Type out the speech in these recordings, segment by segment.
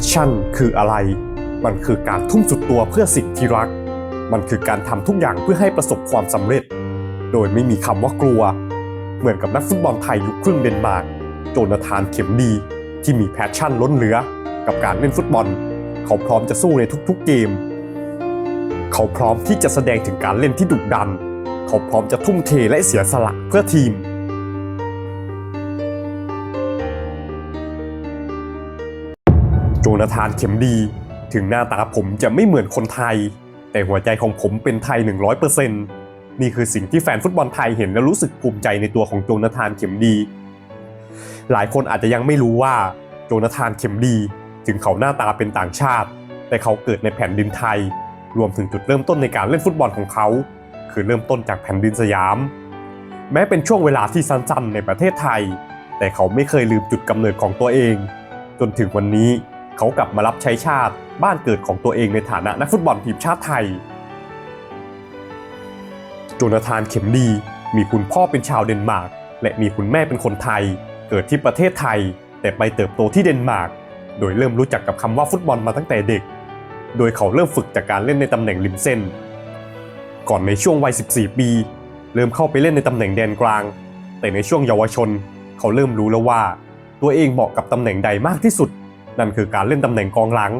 ชชั่นคืออะไร มันคือการทุ่มสุดตัวเพื่อสิ่งที่รัก มันคือการทำทุกอย่างเพื่อให้ประสบความสำเร็จ โดยไม่มีคำว่ากลัว เหมือนกับนักฟุตบอลไทยยุคครึ่งเดนมาร์ก โจนาธานเข็มดี ที่มีแพชชั่นล้นเหลือ กับการเล่นฟุตบอล เขาพร้อมจะสู้ในทุกๆเกม เขาพร้อมที่จะแสดงถึงการเล่นที่ดุดัน เขาพร้อมจะทุ่มเทและเสียสละเพื่อทีม โจนาธานเข็มดี ถึงหน้าตาผมจะไม่เหมือนคนไทย แต่หัวใจของผมเป็นไทย 100%นี่คือสิ่งที่แฟนฟุตบอลไทยเห็นแล้วรู้สึกภูมิใจในตัวของโจนาธานเข็มดี หลายคนอาจจะยังไม่รู้ว่าโจนาธานเข็มดี ถึงเขาหน้าตาเป็นต่างชาติ แต่เขาเกิดในแผ่นดินไทย รวมถึงจุดเริ่มต้นในการเล่นฟุตบอลของเขา คือเริ่มต้นจากแผ่นดินสยาม แม้เป็นช่วงเวลาที่สั้นๆในประเทศไทย แต่เขาไม่เคยลืมจุดกำเนิดของตัวเอง จนถึงวันนี้ เขากลับมารับใช้ชาติบ้านเกิดของตัวเองในฐานะนักฟุตบอลทีมชาติไทย โจนาธานเข็มดีมีคุณพ่อเป็นชาวเดนมาร์กและมีคุณแม่เป็นคนไทย เกิดที่ประเทศไทย แต่ไปเติบโตที่เดนมาร์กโดยเริ่มรู้จักกับคำว่าฟุตบอลมาตั้งแต่เด็ก โดยเขาเริ่มฝึกจากการเล่นในตำแหน่งริมเส้น ก่อนในช่วงวัย 14 ปี เริ่มเข้าไปเล่นในตำแหน่งแดนกลาง แต่ในช่วงเยาวชน เขาเริ่มรู้แล้วว่า ตัวเองเหมาะกับตำแหน่งใดมากที่สุด นั่นคือการเล่นตำแหน่งกองหลัง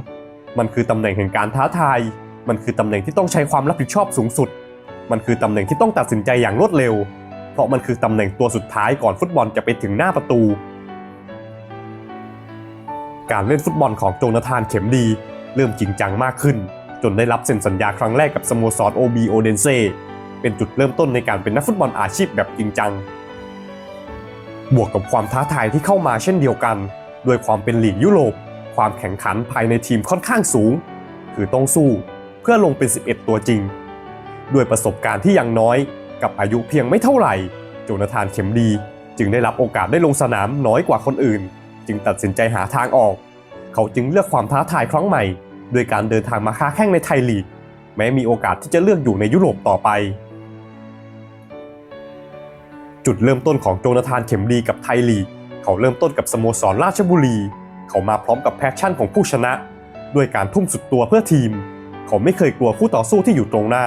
มันคือตำแหน่งแห่งการท้าทาย มันคือตำแหน่งที่ต้องใช้ความรับผิดชอบสูงสุด มันคือตำแหน่งที่ต้องตัดสินใจอย่างรวดเร็ว เพราะมันคือตำแหน่งตัวสุดท้ายก่อนฟุตบอลจะไปถึงหน้าประตู การเล่นฟุตบอลของโจนาธานเข็มดี เริ่มจริงจังมากขึ้น จนได้รับเซ็นสัญญาครั้งแรกกับสโมสร OB โอเดนเซเป็นจุดเริ่มต้นในการเป็นนักฟุตบอลอาชีพแบบจริงจัง บวกกับความท้าทายที่เข้ามาเช่นเดียวกัน ด้วยความเป็นลีกยุโรป ความแข่งขันภายในทีมค่อนข้างสูง คือต้องสู้เพื่อลงเป็น 11 ตัวจริง ด้วยประสบการณ์ที่ยังน้อยกับอายุเพียงไม่เท่าไหร่ โจนาธานเข็มดีจึงได้รับโอกาสได้ลงสนามน้อยกว่าคนอื่น จึงตัดสินใจหาทางออก เขาจึงเลือกความท้าทายครั้งใหม่ โดยการเดินทางมาค้าแข่งในไทยลีก แม้มีโอกาสที่จะเลือกอยู่ในยุโรปต่อไป จุดเริ่มต้นของโจนาธานเข็มดีกับไทยลีก เขาเริ่มต้นกับสโมสรราชบุรี เขามาพร้อมกับแพชชั่นของผู้ชนะ ด้วยการทุ่มสุดตัวเพื่อทีม เขาไม่เคยกลัวคู่ต่อสู้ที่อยู่ตรงหน้า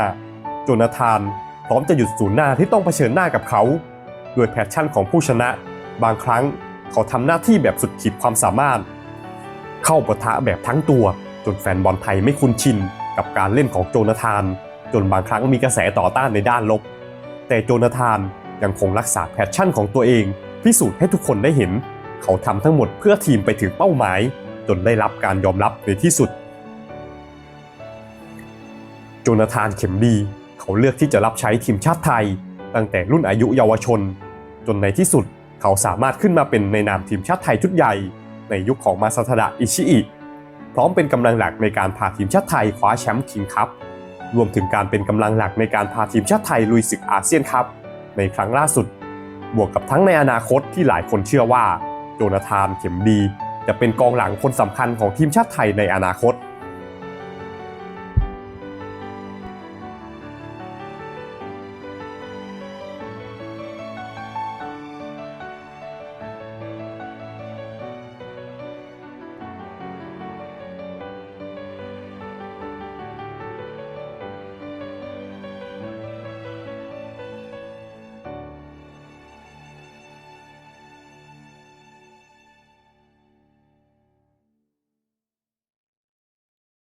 โจนาธานพร้อมจะหยุดศูนย์หน้าที่ต้องเผชิญหน้ากับเขา ด้วยแพชชั่นของผู้ชนะ บางครั้งเขาทำหน้าที่แบบสุดขีดความสามารถ เข้าปะทะแบบทั้งตัว จนแฟนบอลไทยไม่คุ้นชิน กับการเล่นของโจนาธาน จนบางครั้งมีกระแสต่อต้านในด้านลบ แต่โจนาธานยังคงรักษาแพชชั่นของตัวเอง พิสูจน์ให้ทุกคนได้เห็น เขาทำทั้งหมดเพื่อทีมไปถึงเป้าหมาย จนได้รับการยอมรับในที่สุด โจนาธานเข็มดี เขาเลือกที่จะรับใช้ทีมชาติไทย ตั้งแต่รุ่นอายุเยาวชน จนในที่สุด เขาสามารถขึ้นมาเป็นในนามทีมชาติไทยชุดใหญ่ ในยุคของมาซาทดะอิชิอิพร้อมเป็นกำลังหลักในการพาทีมชาติไทยคว้าแชมป์คิงคัพรวมถึงการเป็นกำลังหลักในการพาทีมชาติไทยลุยศึกอาเซียนคัพในครั้งล่าสุด บวกกับทั้งในอนาคตที่หลายคนเชื่อว่า โจนาธานเข็มดี จะเป็นกองหลังคนสำคัญของทีมชาติไทยในอนาคต